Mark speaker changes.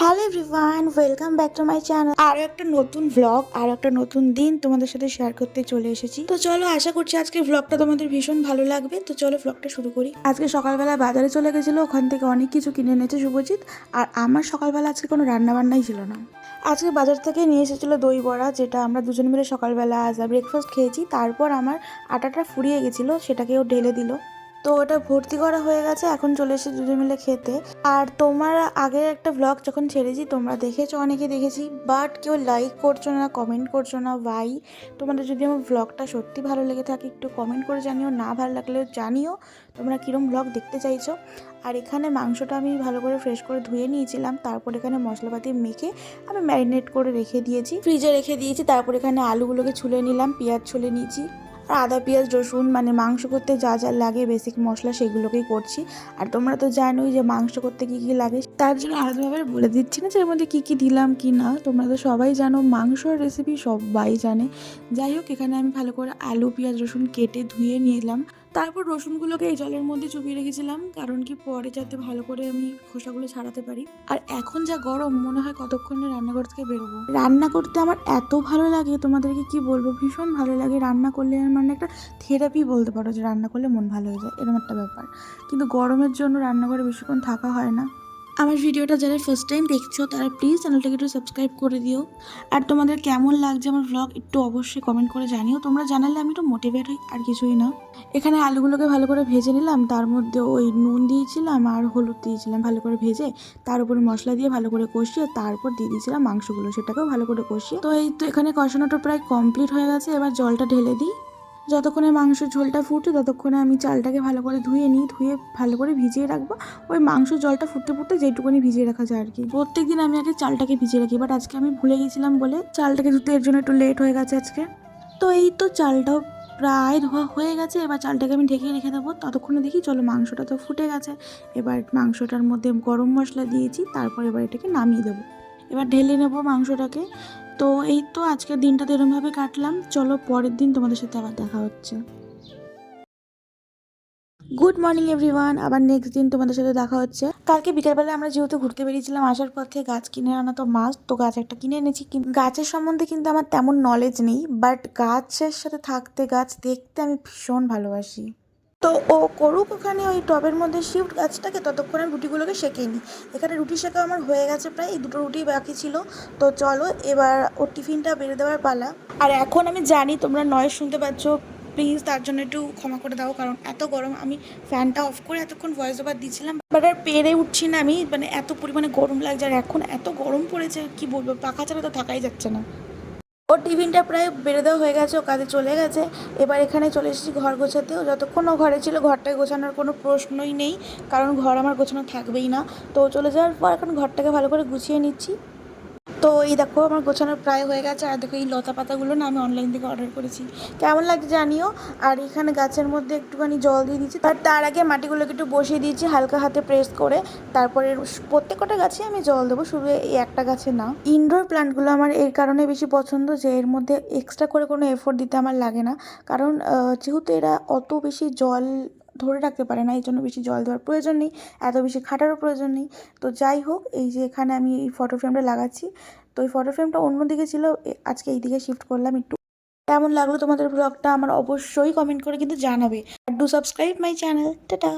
Speaker 1: Hello everyone welcome back to my channel আরও একটা নতুন ভ্লগ আর একটা নতুন দিন তোমাদের সাথে শেয়ার করতে চলে এসেছি। তো চলো আশা করছি আজকে ভ্লগটা তোমাদের ভীষণ ভালো লাগবে। তো চলো ভ্লগটা শুরু করি। আজকে সকালবেলা বাজারে চলে গেছিল, ওখান থেকে অনেক কিছু কিনে এনেছে শুভজিৎ। আর আমার সকালবেলা আজকে কোনো রান্না বান্নাই ছিল না। আজকে বাজার থেকে নিয়ে এসেছিল দই বড়া, যেটা আমরা দুজন মিলে সকালবেলা আজ ব্রেকফাস্ট খেয়েছি। তারপর আমার আটাটা ফুরিয়ে গেছিল, সেটাকেও ঢেলে দিল। তো ওটা ভর্তি করা হয়ে গেছে, এখন চলে এসে দুজন মিলে খেতে। আর তোমার আগের একটা ব্লগ যখন ছেড়েছি, তোমরা দেখেছ, অনেকে দেখেছি বাট কেউ লাইক করছ না কমেন্ট করছ না ভাই তোমাদের যদি আমার ব্লগটা সত্যি ভালো লেগে থাকে, একটু কমেন্ট করে জানিও, না ভালো লাগলেও জানিও, তোমরা কীরকম ব্লগ দেখতে চাইছো। আর এখানে মাংসটা আমি ভালো করে ফ্রেশ করে ধুয়ে নিয়েছিলাম, তারপর এখানে মশলাপাতি মেখে আমি ম্যারিনেট করে রেখে দিয়েছি। ফ্রিজে রেখে দিয়েছি, তারপর এখানে আলুগুলোকে ছুলে নিলাম, পেঁয়াজ ছুলে নিয়েছি। আর আদা, পেঁয়াজ, রসুন মানে মাংস করতে যা যা লাগে বেসিক মশলা সেগুলোকেই করছি। আর তোমরা তো জানোই যে মাংস করতে কি কি লাগে। তার জন্য আলাদাভাবে বলে দিচ্ছি না যে এর মধ্যে কী কী দিলাম, কি না। তোমরা তো সবাই জানো মাংসর রেসিপি সবাই জানে। যাই হোক, এখানে আমি ভালো করে আলু, পেঁয়াজ, রসুন কেটে ধুয়ে নিলাম তারপর রসুনগুলোকে এই জলের মধ্যে চুপিয়ে রেখেছিলাম, কারণ কি পরে যাতে ভালো করে আমি খোসাগুলো ছাড়াতে পারি। আর এখন যা গরম, মনে হয় কতক্ষণে রান্নাঘর থেকে বেরোবো। রান্না করতে আমার এত ভালো লাগে, তোমাদেরকে কি বলব? ভীষণ ভালো লাগে রান্না করলে আমার মানে একটা থেরাপি বলতে পারো যে রান্না করলে মন ভালো হয়ে যায়, এরকম একটা ব্যাপার। কিন্তু গরমের জন্য রান্নাঘরে বেশিক্ষণ থাকা হয় না। আমার ভিডিওটা যারা ফার্স্ট টাইম দেখছ, তারা প্লিজ চ্যানেলটাকে একটু সাবস্ক্রাইব করে দিও। আর তোমাদের কেমন লাগছে আমার ব্লগ একটু অবশ্যই কমেন্ট করে জানিও। তোমরা জানালে আমি একটু মোটিভেট হই, আর কিছুই না। এখানে আলুগুলোকে ভালো করে ভেজে নিলাম, তার মধ্যে ওই নুন দিয়েছিলাম আর হলুদ দিয়েছিলাম ভালো করে ভেজে। তার উপরে মশলা দিয়ে ভালো করে কষিয়ে তারপর দিয়ে দিয়েছিলাম মাংসগুলো, সেটাকেও ভালো করে কষিয়ে। তো এই তো এখানে কষানোটা প্রায় কমপ্লিট হয়ে গেছে, এবার জলটা ঢেলে দিই। যতক্ষণে মাংসের ঝোলটা ফুটে ততক্ষণে আমি চালটাকে ভালো করে ধুয়ে নিই, ধুয়ে ভালো করে ভিজিয়ে রাখব। ওই মাংস জলটা ফুটতে ফুটতে যেটুকুনি ভিজিয়ে রাখা যায় আর কি। প্রত্যেক দিন আমি আগে চালটাকে ভিজিয়ে রাখি বাট আজকে আমি ভুলে গেছিলাম বলে চালটাকে ধুতে এর জন্য একটু লেট হয়ে গেছে আজকে। তো এই তো চালটাও প্রায় ধোয়া হয়ে গেছে, এবার চালটাকে আমি ঢেকে রেখে দেবো। ততক্ষণে দেখি চলো মাংসটা তো ফুটে গেছে। এবার মাংসটার মধ্যে গরম মশলা দিয়েছি, তারপর এবার এটাকে নামিয়ে দেবো। এবার ঢেলে নেব মাংসটাকে। তো এই তো আজকের দিনটা তো এরমভাবে কাটলাম। চলো পরের দিন তোমাদের সাথে আবার দেখা হচ্ছে। গুড মর্নিং এভরিওয়ান আবার নেক্সট দিন তোমাদের সাথে দেখা হচ্ছে। কালকে বিকেলবেলা আমরা যেহেতু ঘুরতে বেরিয়েছিলাম, আসার পথে গাছ কিনে আনা তো মাস্ট তো গাছ একটা কিনে এনেছি। গাছের সম্বন্ধে কিন্তু আমার তেমন নলেজ নেই বাট গাছের সাথে থাকতে, গাছ দেখতে আমি ভীষণ ভালোবাসি। তো ও করুক ওখানে ওই টবের মধ্যে শিফট গাছটাকে, ততক্ষণে রুটিগুলোকে সেঁকে নিই। এখানে রুটি শেখা আমার হয়ে গেছে প্রায়, এই দুটো রুটি বাকি ছিল। তো চলো, এবার ওর টিফিনটা বেড়ে দেওয়ার পালা। আর এখন আমি জানি তোমরা নয় শুনতে পাচ্ছ প্লিজ তার জন্য একটু ক্ষমা করে দাও, কারণ এত গরম, আমি ফ্যানটা অফ করে এতক্ষণ ভয়েস ওভার দিচ্ছিলাম। বাট আর পেরে উঠছি না আমি মানে এত পরিমাণে গরম লাগছে, আর এখন এত গরম পড়েছে কি বলব, পাখা ছাড়া তো থাকাই যাচ্ছে না। ওর টিফিনটা প্রায় বেড়ে দেওয়া হয়ে গেছে, ও কাজে চলে গেছে। এবার এখানে চলে এসেছি ঘর গোছাতে। ও যতক্ষণ ও ঘরে ছিল ঘরটাকে গোছানোর কোনো প্রশ্নই নেই, কারণ ঘর আমার গোছানো থাকবেই না। তো চলে যাওয়ার পর এখন ঘরটাকে ভালো করে গুছিয়ে নিচ্ছি। তো এই দেখো, আমার গোছানো প্রায় হয়ে গেছে। আর দেখো, এই লতা পাতাগুলো না আমি অনলাইন থেকে অর্ডার করেছি। কেমন লাগছে জানিও? আর এখানে গাছের মধ্যে একটুখানি জল দিয়ে দিচ্ছি আর তার আগে মাটিগুলোকে একটু বসিয়ে দিয়েছি হালকা হাতে প্রেস করে। তারপরে প্রত্যেকটা গাছে আমি জল দেবো, শুধু এই একটা গাছে না। ইনডোর প্লান্টগুলো আমার এর কারণে বেশি পছন্দ যে, এর মধ্যে এক্সট্রা করে কোনো এফোর্ট দিতে আমার লাগে না। কারণ যেহেতু এরা অত বেশি জল ধরে রাখতে পারে না এই জন্য বেশি জল দেওয়ার প্রয়োজন নেই, এত বেশি খাটারও প্রয়োজন নেই। তো যাই হোক, এই যে এখানে আমি এই ফটো ফ্রেমটা লাগাচ্ছি। তো এই ফটো ফ্রেমটা অন্যদিকে ছিল আজকে এই দিকে শিফট করলাম একটু। কেমন লাগল তোমাদের ব্লগটা আমার অবশ্যই কমেন্ট করে কিন্তু জানাবে। আর do subscribe my channel tata!